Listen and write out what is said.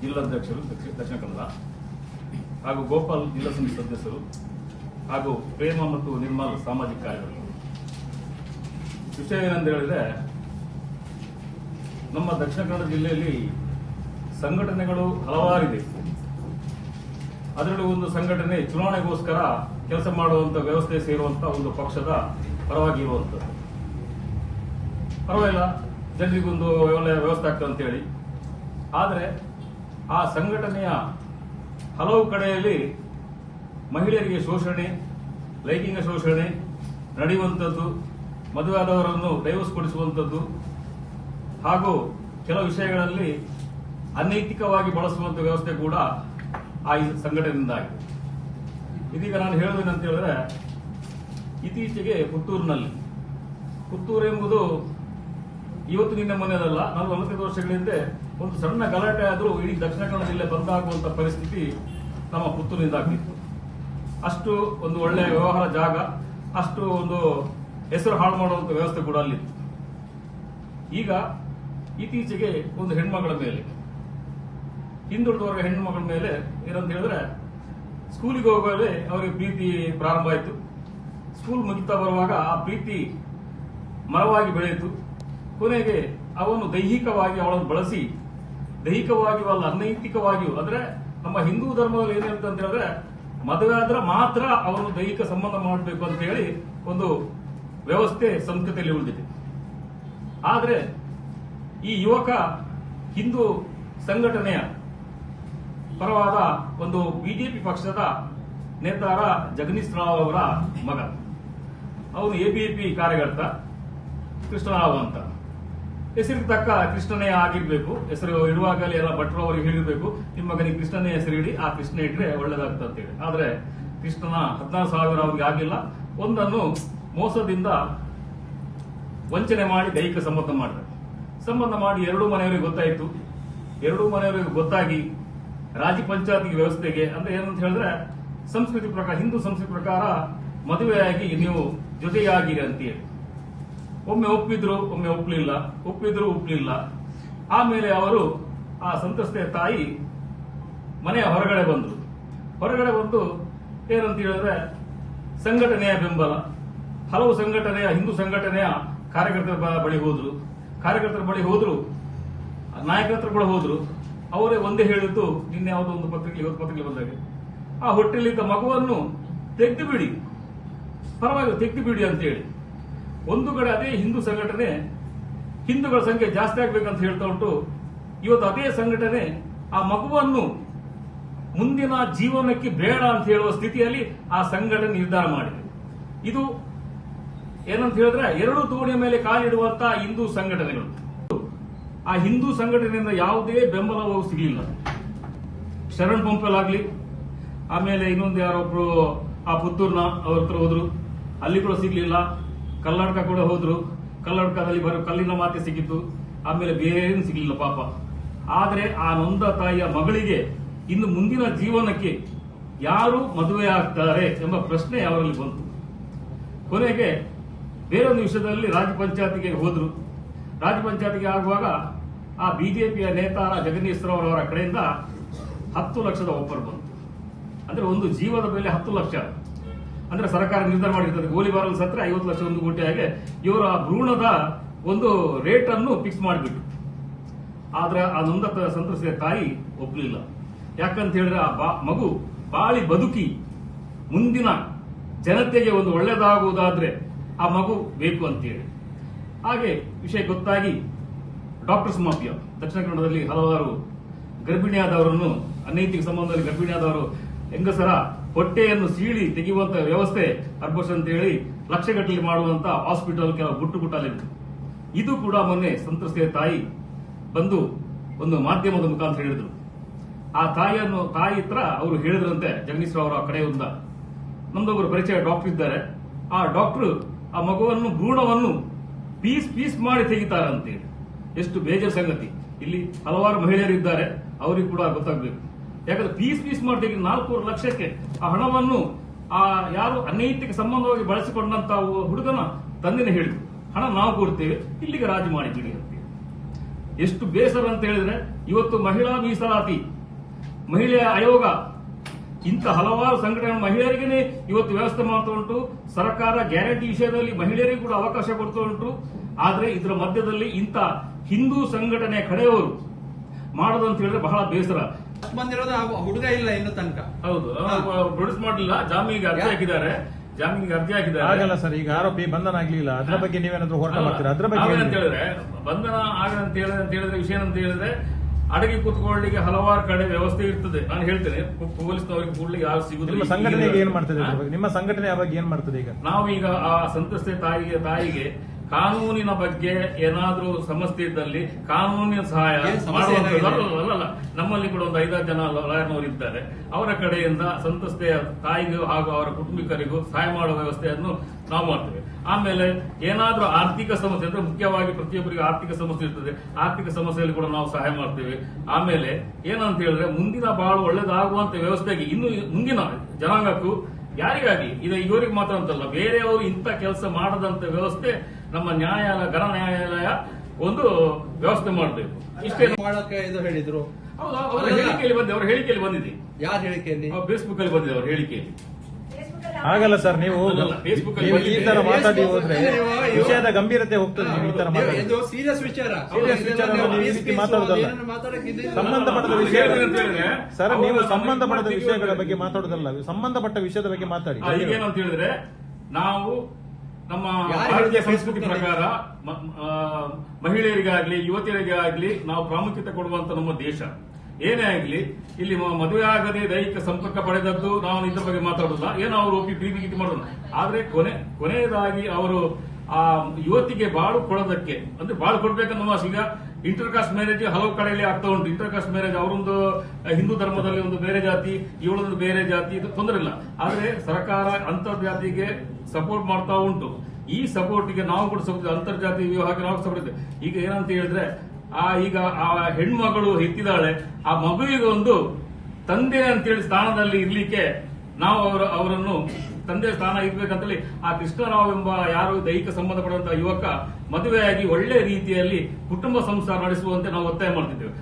ಜಿಲ್ಲಾಧ್ಯಕ್ಷರು ದಕ್ಷಿಣ ಕನ್ನಡ. ಹಾಗೂ ಗೋಪಾಲ್ ಜಿಲ್ಲಾ ಸಮಿತಿ ಸದಸ್ಯರು ಹಾಗೂ ಪ್ರೇಮ ಮತ್ತು ನಿರ್ಮಲ್ ಸಾಮಾಜಿಕ ಕಾರ್ಯಕರ್ತರು. ವಿಷಯ ಏನಂತ ಹೇಳಿದ್ರೆ, ನಮ್ಮ ದಕ್ಷಿಣ ಕನ್ನಡ ಜಿಲ್ಲೆಯಲ್ಲಿ ಸಂಘಟನೆಗಳು ಹಲವಾರಿದೆ. ಅದರಲ್ಲಿ ಒಂದು ಸಂಘಟನೆ ಚುನಾವಣೆಗೋಸ್ಕರ ಕೆಲಸ ಮಾಡುವಂತ ವ್ಯವಸ್ಥೆ ಸೇರುವಂತ ಒಂದು ಪಕ್ಷದ ಪರವಾಗಿ ಇರುವಂತದ್ದು. ಪರವಾಗಿಲ್ಲ ಜನರಿಗೊಂದು ಒಳ್ಳೆಯ ವ್ಯವಸ್ಥೆ ಆಗ್ತದೆ ಅಂತೇಳಿ ಆದರೆ ಆ ಸಂಘಟನೆಯ ಹಲವು ಕಡೆಯಲ್ಲಿ ಮಹಿಳೆಯರಿಗೆ ಶೋಷಣೆ, ಲೈಂಗಿಕ ಶೋಷಣೆ ನಡೆಯುವಂಥದ್ದು ಮದುವೆಯಾದವರನ್ನು ಡೈವರ್ಸ್ ಹಾಗೂ ಕೆಲವು ವಿಷಯಗಳಲ್ಲಿ ಅನೈತಿಕವಾಗಿ ಬಳಸುವಂಥ ವ್ಯವಸ್ಥೆ ಕೂಡ ಆ ಸಂಘಟನೆಯಿಂದಾಗಿದೆ ಇದೀಗ ನಾನು ಹೇಳುವುದೇನಂತ ಹೇಳಿದ್ರೆ, ಇತ್ತೀಚೆಗೆ ಪುತ್ತೂರಿನಲ್ಲಿ, ಪುತ್ತೂರು ಎಂಬುದು ಇವತ್ತು ನಿನ್ನೆ ಮೊನ್ನೆದಲ್ಲ ನಾನು ನಲವತ್ತೈದು ವರ್ಷಗಳ ಒಂದು ಸಣ್ಣ ಗಲಾಟೆ ಆದರೂ ಇಡೀ ದಕ್ಷಿಣ ಕನ್ನಡ ಜಿಲ್ಲೆ ಬಂದಾಗುವಂತ ಪರಿಸ್ಥಿತಿ ನಮ್ಮ ಪುತ್ತೂರಿನಿಂದ ಆಗ್ತಿತ್ತು ಅಷ್ಟು ಒಂದು ಒಳ್ಳೆಯ ವ್ಯವಹಾರ ಜಾಗ, ಅಷ್ಟು ಒಂದು ಹೆಸರು ಹಾಳು ಮಾಡುವಂತ ವ್ಯವಸ್ಥೆ ಕೂಡ ಅಲ್ಲಿತ್ತು ಈಗ ಇತ್ತೀಚೆಗೆ ಒಂದು ಹೆಣ್ಮಗಳ ಮೇಲೆ ಹಿಂದುಳಿದ ಹೆಣ್ಣು ಮೇಲೆ ಏನಂತ ಹೇಳಿದ್ರೆ ಸ್ಕೂಲಿಗೆ ಹೋಗುವಾಗಲೇ ಅವರಿಗೆ ಪ್ರೀತಿ ಪ್ರಾರಂಭ ಆಯಿತು. ಸ್ಕೂಲ್ ಮುಗಿತಾ ಬರುವಾಗ ಆ ಪ್ರೀತಿ ಮರವಾಗಿ ಬೆಳೆಯಿತು. ಕೊನೆಗೆ ಅವನು ದೈಹಿಕವಾಗಿ ಅವಳನ್ನು ಬಳಸಿ ದೈಹಿಕವಾಗಿಯೂ ಅಲ್ಲ, ಅನೈತಿಕವಾಗಿಯೂ ಅಂದ್ರೆ ನಮ್ಮ ಹಿಂದೂ ಧರ್ಮದಲ್ಲಿ ಏನಿರುತ್ತೆ ಅಂತ ಹೇಳಿದ್ರೆ ಮದುವೆ ಆದ್ರೆ ಮಾತ್ರ ಅವರು ದೈಹಿಕ ಸಂಬಂಧ ಮಾಡಬೇಕು ಅಂತ ಹೇಳಿ ಒಂದು ವ್ಯವಸ್ಥೆ ಸಂಸ್ಕೃತಿಯಲ್ಲಿ ಉಳಿದಿದೆ. ಆದ್ರೆ ಈ ಯುವಕ ಹಿಂದೂ ಸಂಘಟನೆಯ ಪರವಾದ ಒಂದು ಬಿಜೆಪಿ ಪಕ್ಷದ ನೇತಾರ ಜಗನೀಶ್ ರಾವ್ ಅವರ ಮಗ. ಅವನು ಎಬಿಪಿ ಕಾರ್ಯಕರ್ತ, ಕೃಷ್ಣರಾವ್ ಅಂತ. ಹೆಸರಿಗೆ ತಕ್ಕ ಕೃಷ್ಣನೇ ಆಗಿರ್ಬೇಕು. ಹೆಸರು ಇಡುವಾಗಲೇ ಎಲ್ಲ ಭಟ್ರು ಅವರಿಗೆ ಹೇಳಿರ್ಬೇಕು. ನಿಮ್ಮ ಮಗನಿಗೆ ಕೃಷ್ಣನೇ ಹೆಸರು ಇಡಿ, ಆ ಕೃಷ್ಣ ಇಟ್ರೆ ಅಂತೇಳಿ ಆದ್ರೆ ಕೃಷ್ಣನ ಹದಿನಾರು ಸಾವಿರ ಅವ್ರಿಗೆ ಆಗಿಲ್ಲ. ಒಂದನ್ನು ಮೋಸದಿಂದ ವಂಚನೆ ಮಾಡಿ ದೈಹಿಕ ಸಂಬಂಧ ಮಾಡಿದ್ರು ಸಂಬಂಧ ಮಾಡಿ ಎರಡೂ ಮನೆಯವರಿಗೆ ಗೊತ್ತಾಯಿತು. ಎರಡೂ ಮನೆಯವರಿಗೆ ಗೊತ್ತಾಗಿ ರಾಜ್ಯ ಪಂಚಾಯತಿ ವ್ಯವಸ್ಥೆಗೆ ಅಂದ್ರೆ ಏನಂತ ಹೇಳಿದ್ರೆ ಸಂಸ್ಕೃತಿ ಪ್ರಕಾರ, ಹಿಂದೂ ಸಂಸ್ಕೃತಿ ಪ್ರಕಾರ ಮದುವೆಯಾಗಿ ನೀವು ಜೊತೆಯಾಗಿರಿ ಅಂತೇಳಿ ಒಮ್ಮೆ ಒಪ್ಪಿದ್ರು, ಒಮ್ಮೆ ಒಪ್ಪಲಿಲ್ಲ ಒಪ್ಪಿದ್ರು ಒಪ್ಪಲಿಲ್ಲ ಆಮೇಲೆ ಅವರು ಆ ಸಂತ್ರಸ್ತೆಯ ತಾಯಿ ಮನೆಯ ಹೊರಗಡೆ ಬಂದರು. ಹೊರಗಡೆ ಬಂದು ಏನಂತ ಹೇಳಿದ್ರೆ, ಸಂಘಟನೆಯ ಬೆಂಬಲ. ಹಲವು ಸಂಘಟನೆಯ, ಹಿಂದೂ ಸಂಘಟನೆಯ ಕಾರ್ಯಕರ್ತರ ಬಳಿ ಹೋದ್ರು. ಕಾರ್ಯಕರ್ತರ ಬಳಿ ಹೋದ್ರು ನಾಯಕರ ಬಳಿ ಹೋದ್ರು. ಅವರೇ ಒಂದೇ ಹೇಳಿದ್ದು, ನಿನ್ನೆ ಯಾವುದೋ ಒಂದು ಪತ್ರಿಕೆ, ಇವತ್ತು ಪತ್ರಿಕೆ ಬಂದಾಗ. ಆ ಹೊಟ್ಟೆಲಿದ್ದ ಮಗುವನ್ನು ತೆಗೆದು ಬಿಡಿ. ಪರವಾಗಿಲ್ಲ, ತೆಗೆದು ಬಿಡಿ ಅಂತೇಳಿ. ಒಂದು ಕಡೆ ಅದೇ ಹಿಂದೂ ಸಂಘಟನೆ, ಹಿಂದೂಗಳ ಸಂಖ್ಯೆ ಜಾಸ್ತಿ ಆಗ್ಬೇಕಂತ ಹೇಳ್ತಾ ಉಂಟು. ಇವತ್ತು ಅದೇ ಸಂಘಟನೆ ಆ ಮಗುವನ್ನು ಮುಂದಿನ ಜೀವನಕ್ಕೆ ಬೇಡ ಅಂತ ಹೇಳುವ ಸ್ಥಿತಿಯಲ್ಲಿ ಆ ಸಂಘಟನೆ ನಿರ್ಧಾರ ಮಾಡಿದೆ. ಇದು ಏನಂತ ಹೇಳಿದ್ರೆ ಎರಡು ದೋಣಿಯ ಮೇಲೆ ಕಾಲಿಡುವಂತಹ ಹಿಂದೂ ಸಂಘಟನೆಗಳು. ಆ ಹಿಂದೂ ಸಂಘಟನೆಯಿಂದ ಯಾವುದೇ ಬೆಂಬಲವೂ ಸಿಗಲಿಲ್ಲ. ಶರಣ್ ಪಂಪಲ್ ಆಮೇಲೆ ಇನ್ನೊಂದು ಯಾರೊಬ್ರು ಆ ಪುತ್ತೂರ್ನ ಅವ್ರ ಹತ್ರ ಹೋದ್ರು. ಅಲ್ಲಿ ಕೂಡ ಸಿಗ್ಲಿಲ್ಲ. ಕಲ್ಲಡ್ಕ ಕೂಡ ಹೋದ್ರು. ಕಲ್ಲಡ್ಕದಲ್ಲಿ ಬರೋ ಕಲ್ಲಿನ ಮಾತೆ ಸಿಕ್ಕಿತ್ತು. ಆಮೇಲೆ ಬೇರೆ ಏನು ಸಿಗ್ಲಿಲ್ಲ ಪಾಪ. ಆದ್ರೆ ಆ ನೊಂದ ತಾಯಿಯ ಮಗಳಿಗೆ ಇನ್ನು ಮುಂದಿನ ಜೀವನಕ್ಕೆ ಯಾರು ಮದುವೆ ಆಗ್ತಾರೆ ಎಂಬ ಪ್ರಶ್ನೆ ಅವರಲ್ಲಿ ಬಂತು. ಕೊನೆಗೆ ಬೇರೊಂದು ವಿಷಯದಲ್ಲಿ ರಾಜ್ಯ ಪಂಚಾಯತಿಗೆ ಹೋದ್ರು. ರಾಜ್ಯ ಪಂಚಾಯತಿಗೆ ಆಗುವಾಗ ಆ ಬಿಜೆಪಿಯ ನೇತಾರ ಜಗದೀಶ್ ರಾವ್ ಅವರ ಕಡೆಯಿಂದ ಹತ್ತು ಲಕ್ಷದ ಒಪ್ಪರ್ ಬಂತು. ಅಂದ್ರೆ ಒಂದು ಜೀವದ ಮೇಲೆ ಹತ್ತು ಲಕ್ಷ. ಅಂದ್ರೆ ಸರ್ಕಾರ ನಿರ್ಧಾರ ಮಾಡಿರ್ತದೆ. ಗೋಲಿಬಾರಲ್ ಸತ್ರ ಐವತ್ತು ಲಕ್ಷ ಒಂದು ಕೋಟಿ ಹಾಗೆ ಇವರ ಭ್ರೂಣದ ಒಂದು ರೇಟ್ ಅನ್ನು ಫಿಕ್ಸ್ ಮಾಡಿಬಿಟ್ಟು ಆದ್ರೆ ಆ ನೊಂದ ಸಂತ್ರಸ್ತೆಯ ತಾಯಿ ಒಪ್ಪಲಿಲ್ಲ ಯಾಕಂತ ಹೇಳಿದ್ರೆ ಆ ಮಗು ಬಾಳಿ ಬದುಕಿ ಮುಂದಿನ ಜನತೆಗೆ ಒಂದು ಒಳ್ಳೆಯದಾಗುವುದಾದ್ರೆ ಆ ಮಗು ಬೇಕು ಅಂತೇಳಿ. ಹಾಗೆ ವಿಷಯ ಗೊತ್ತಾಗಿ ಡಾಕ್ಟರ್ಸ್ ಮಾಫಿಯಾ ದಕ್ಷಿಣ ಕನ್ನಡದಲ್ಲಿ ಹಲವಾರು ಗರ್ಭಿಣಿಯಾದವರನ್ನು, ಅನೈತಿಕ ಸಂಬಂಧದಲ್ಲಿ ಗರ್ಭಿಣಿಯಾದವರು ಹೆಂಗಸರ ಹೊಟ್ಟೆಯನ್ನು ಸೀಳಿ ತೆಗೆಯುವಂತ ವ್ಯವಸ್ಥೆ ಅರ್ಬಸ್ ಅಂತ ಹೇಳಿ ಲಕ್ಷಗಟ್ಟಲೆ ಮಾಡುವಂತ ಹಾಸ್ಪಿಟಲ್ ಕೆಲವು ಗುಟ್ಟು ಗುಟ್ಟಲ್ಲಿತ್ತು ಇದು ಕೂಡ ಮೊನ್ನೆ ಸಂತ್ರಸ್ತೆಯ ತಾಯಿ ಬಂದು ಒಂದು ಮಾಧ್ಯಮದ ಮುಖಾಂತರ ಹೇಳಿದ್ರು. ಆ ತಾಯಿಯನ್ನು, ತಾಯಿ ಹತ್ರ ಅವರು ಹೇಳಿದ್ರಂತೆ ಜಗದೀಶ್ ರಾವ್ ಅವರ ಕಡೆಯಿಂದ. ನಮ್ದೊಬ್ಬರು ಪರಿಚಯ ಡಾಕ್ಟರ್ ಇದ್ದಾರೆ. ಆ ಡಾಕ್ಟರ್ ಆ ಮಗುವನ್ನು, ಭ್ರೂಣವನ್ನು ಪೀಸ್ ಪೀಸ್ ಮಾಡಿ ತೆಗಿತಾರಂತೇಳಿ. ಎಷ್ಟು ಬೇಜಾರ್ ಸಂಗತಿ. ಇಲ್ಲಿ ಹಲವಾರು ಮಹಿಳೆಯರು ಇದ್ದಾರೆ. ಅವರಿಗೆ ಕೂಡ ಗೊತ್ತಾಗಬೇಕು. ಯಾಕಂದ್ರೆ ಪೀಸ್ ಪೀಸ್ ಮಾಡಿ ತೆಗೆದು ನಾಲ್ಕೂವರೆ ಲಕ್ಷಕ್ಕೆ ಆ ಹಣವನ್ನು ಆ ಯಾರು ಅನೈತಿಕ ಸಂಬಂಧವಾಗಿ ಬಳಸಿಕೊಂಡಂತ ಹುಡುಗನ ತಂದೆನೇ ಹೇಳಿದ್ರು. ಹಣ ನಾವು ಕೊಡ್ತೇವೆ, ಇಲ್ಲಿಗೆ ರಾಜಿ ಮಾಡಿಬಿಡಿ ಅಂತ ಎಷ್ಟು ಬೇಸರ ಅಂತ ಹೇಳಿದ್ರೆ, ಇವತ್ತು ಮಹಿಳಾ ಮೀಸಲಾತಿ, ಮಹಿಳೆಯ ಆಯೋಗ, ಇಂಥ ಹಲವಾರು ಸಂಘಟನೆ ಮಹಿಳೆಯರಿಗೇನೆ ಇವತ್ತು ವ್ಯವಸ್ಥೆ ಮಾಡ್ತಾ ಉಂಟು. ಸರ್ಕಾರ ಗ್ಯಾರಂಟಿ ವಿಷಯದಲ್ಲಿ ಮಹಿಳೆಯರಿಗೂ ಕೂಡ ಅವಕಾಶ ಕೊಡ್ತಾ ಉಂಟು. ಆದ್ರೆ ಇದರ ಮಧ್ಯದಲ್ಲಿ ಇಂಥ ಹಿಂದೂ ಸಂಘಟನೆ ಕಡೆಯವರು ಅಂತ ಹೇಳಿದ್ರೆ ಬಹಳ ಬೇಸರ. ಬಂದಿರೋದು ಹುಡುಗ ಇಲ್ಲ ಇನ್ನು ತನಕ. ಹೌದು. ಪ್ರೊಡ್ಯೂಸ್ ಮಾಡಲಿಲ್ಲ ಜಾಮೀನಿಗೆ ಅರ್ಜಿ ಹಾಕಿದ್ದಾರೆ. ಜಾಮೀನಿಗೆ ಅರ್ಜಿ ಹಾಕಿದ್ದಾರೆ. ಆಗಲ್ಲ ಸರ್ ಈಗ ಆರೋಪಿ ಬಂಧನ ಆಗ್ಲಿಲ್ಲ. ಅದ್ರ ಬಗ್ಗೆ ನೀವೇನಾದ್ರೂ ಹೋರಾಟ ಮಾಡ್ತೀರಾ? ಅದ್ರ ಬಗ್ಗೆ ಅಂತ ಹೇಳಿದ್ರೆ ಬಂಧನ ಆಗಲ್ಲ ಅಂತ ಹೇಳಿದ್ರೆ ಅಂತ ಹೇಳಿದ್ರೆ ವಿಷಯ ಅಂತ ಹೇಳಿದ್ರೆ ಅಡಗಿ ಕೂತ್ಕೊಳ್ಳಿಕ್ಕೆ ಹಲವಾರು ಕಡೆ ವ್ಯವಸ್ಥೆ ಇರ್ತದೆ. ನಾನು ಹೇಳ್ತೇನೆ ಪೊಲೀಸ್ನವರಿಗೆ ಕೂಡ್ಲಿಕ್ಕೆ ಯಾರು ನಿಮ್ಮ ಸಿಗುದಿಲ್ಲ ಸಂಘಟನೆಗೆ ಏನ್ ಮಾಡ್ತದೆ ಬಗ್ಗೆ? ನಿಮ್ಮ ಸಂಘಟನೆ ಅವಾಗ ಬಗ್ಗೆ ಏನ್ ಮಾಡ್ತದೆ ಈಗ? ನಾವೀಗ ಆ ಸಂತ್ರಸ್ತೆ ತಾಯಿಗೆ ತಾಯಿಗೆ ಕಾನೂನಿನ ಬಗ್ಗೆ ಏನಾದ್ರೂ ಸಮಸ್ಯೆ ಇದ್ದಲ್ಲಿ ಕಾನೂನಿನ ಸಹಾಯ ಅಲ್ಲ. ನಮ್ಮಲ್ಲಿ ಕೂಡ ಒಂದು ಐದಾರು ಜನ ಲಾಯರ್ನವರು ಇದ್ದಾರೆ. ಅವರ ಕಡೆಯಿಂದ ಸಂತಸ್ತೆಯ ತಾಯಿಗೂ ಹಾಗೂ ಅವರ ಕುಟುಂಬಿಕರಿಗೂ ಸಹಾಯ ಮಾಡುವ ವ್ಯವಸ್ಥೆಯನ್ನು ನಾವು ಮಾಡ್ತೇವೆ. ಆಮೇಲೆ ಏನಾದ್ರೂ ಆರ್ಥಿಕ ಸಮಸ್ಯೆ ಅಂದ್ರೆ ಮುಖ್ಯವಾಗಿ ಪ್ರತಿಯೊಬ್ಬರಿಗೆ ಆರ್ಥಿಕ ಸಮಸ್ಯೆ ಇರ್ತದೆ. ಆರ್ಥಿಕ ಸಮಸ್ಯೆಯಲ್ಲಿ ಕೂಡ ನಾವು ಸಹಾಯ ಮಾಡ್ತೇವೆ. ಆಮೇಲೆ ಏನಂತ ಹೇಳಿದ್ರೆ ಮುಂದಿನ ಬಾಳು ಒಳ್ಳೇದಾಗುವಂತ ವ್ಯವಸ್ಥೆಗೆ ಇನ್ನು ಮುಂದಿನ ಜನಾಂಗಕ್ಕೂ ಯಾರಿಗಾಗಿ? ಇದು ಇವರಿಗೆ ಮಾತ್ರ ಅಂತಲ್ಲ ಬೇರೆಯವರು ಇಂಥ ಕೆಲಸ ಮಾಡದಂತ ವ್ಯವಸ್ಥೆ ನಮ್ಮ ನ್ಯಾಯಾಲಯ ಗಣ ನ್ಯಾಯಾಲಯ ಒಂದು ವ್ಯವಸ್ಥೆ ಮಾಡಬೇಕು. ಇಷ್ಟೇ ಮಾಡಕ್ಕೆ ಇದು ಹೇಳಿದ್ರು. ಹೌದು ಅವರ ಹೇಳಿಕೆಯಲ್ಲಿ ಬಂದಿದೆ ಅವ್ರ ಹೇಳಿಕೆಯಲ್ಲಿ ಬಂದಿದೆ. ಯಾರ ಹೇಳಿಕೆಯಲ್ಲಿ? ಫೇಸ್ಬುಕ್ ಅಲ್ಲಿ ಬಂದಿದೆ ಅವರ ಹೇಳಿಕೆಯಲ್ಲಿ. ಆಗಲ್ಲ ಸರ್ ನೀವು ನೀವು ಈ ತರ ಮಾತಾಡಿ ಹೋದ್ರೆ ವಿಷಯದ ಗಂಭೀರತೆ ಹೋಗ್ತದೆ ನೀವು ಈ ತರ ಮಾತಾಡಿ. ಸೀರಿಯಸ್ ವಿಚಾರ. ಸೀರಿಯಸ್ ವಿಚಾರ ನೀವು ಈ ರೀತಿ ಮಾತಾಡೋದಲ್ಲ. ಸಂಬಂಧಪಟ್ಟ ವಿಷಯ ಸರ್ ನೀವು ಸಂಬಂಧಪಟ್ಟ ವಿಷಯಗಳ ಬಗ್ಗೆ ಮಾತಾಡೋದಲ್ಲ ಸಂಬಂಧಪಟ್ಟ ವಿಷಯದ ಬಗ್ಗೆ ಮಾತಾಡಿ. ಏನಂತ ಹೇಳಿದ್ರೆ ನಾವು ನಮ್ಮ ಭಾರತೀಯ ಸಂಸ್ಕೃತಿ ಪ್ರಕಾರ ಮಹಿಳೆಯರಿಗಾಗ್ಲಿ ಯುವತಿಯರಿಗಾಗ್ಲಿ ನಾವು ಪ್ರಾಮುಖ್ಯತೆ ಕೊಡುವಂತ ನಮ್ಮ ದೇಶ. ಏನೇ ಆಗ್ಲಿ, ಇಲ್ಲಿ ಮದುವೆ ಆಗದೆ ದೈಹಿಕ ಸಂಪರ್ಕ ಪಡೆದದ್ದು ನಾವು ಇದ್ರ ಬಗ್ಗೆ ಮಾತಾಡೋದಿಲ್ಲ ಏನೋ ಅವರು ಒಪ್ಪಿ ಪ್ರೀತಿ ಗೀತಿ ಮಾಡೋದು ಆದ್ರೆ ಕೊನೆ ಕೊನೆಯದಾಗಿ ಅವರು ಆ ಯುವತಿಗೆ ಬಾಳು ಕೊಡೋದಕ್ಕೆ, ಅಂದ್ರೆ ಬಾಳು ಕೊಡ್ಬೇಕನ್ನೋ. ಈಗ ಇಂಟರ್ ಕಾಸ್ಟ್ ಮ್ಯಾರೇಜ್ ಹಲವು ಕಡೆಯಲ್ಲಿ ಆಗ್ತಾ ಉಂಟು. ಇಂಟರ್ ಕಾಸ್ಟ್ ಮ್ಯಾರೇಜ್ ಅವರೊಂದು ಹಿಂದೂ ಧರ್ಮದಲ್ಲಿ ಒಂದು ಬೇರೆ ಜಾತಿ, ಇವಳೊಂದು ಬೇರೆ ಜಾತಿ, ಇದು ತೊಂದರೆ ಇಲ್ಲ. ಆದ್ರೆ ಸರ್ಕಾರ ಅಂತರ್ಜಾತಿಗೆ ಸಪೋರ್ಟ್ ಮಾಡ್ತಾ ಉಂಟು. ಈ ಸಪೋರ್ಟ್ಗೆ ನಾವು ಕೂಡ ಸಪೋರ್ಟ್ ಅಂತರ್ಜಾತಿ ವಿವಾಹಕ್ಕೆ ನಾವು ಸಪೋರ್ಟ್ ಈಗ ಏನಂತ ಹೇಳಿದ್ರೆ ಆ, ಈಗ ಆ ಹೆಣ್ಮಗಳು ಹೆತ್ತಿದ್ದಾಳೆ, ಆ ಮಗುವಿಗೆ ಒಂದು ತಂದೆ ಅಂತೇಳಿ ಸ್ಥಾನದಲ್ಲಿ ಇರ್ಲಿಕ್ಕೆ ನಾವು ಅವರ, ಅವರನ್ನು ತಂದೆ ಸ್ಥಾನ ಇರ್ಬೇಕಂತೇಳಿ ಆ ಕೃಷ್ಣರಾವ್ ಎಂಬ ಯಾರು ದೈಹಿಕ ಸಂಬಂಧಪಡುವಂತಹ ಯುವಕ ಮದುವೆಯಾಗಿ ಒಳ್ಳೆ ರೀತಿಯಲ್ಲಿ ಕುಟುಂಬ ಸಂಸಾರ ನಡೆಸುವಂತೆ ನಾವು ಒತ್ತಾಯ ಮಾಡ್ತಿದ್ದೇವೆ.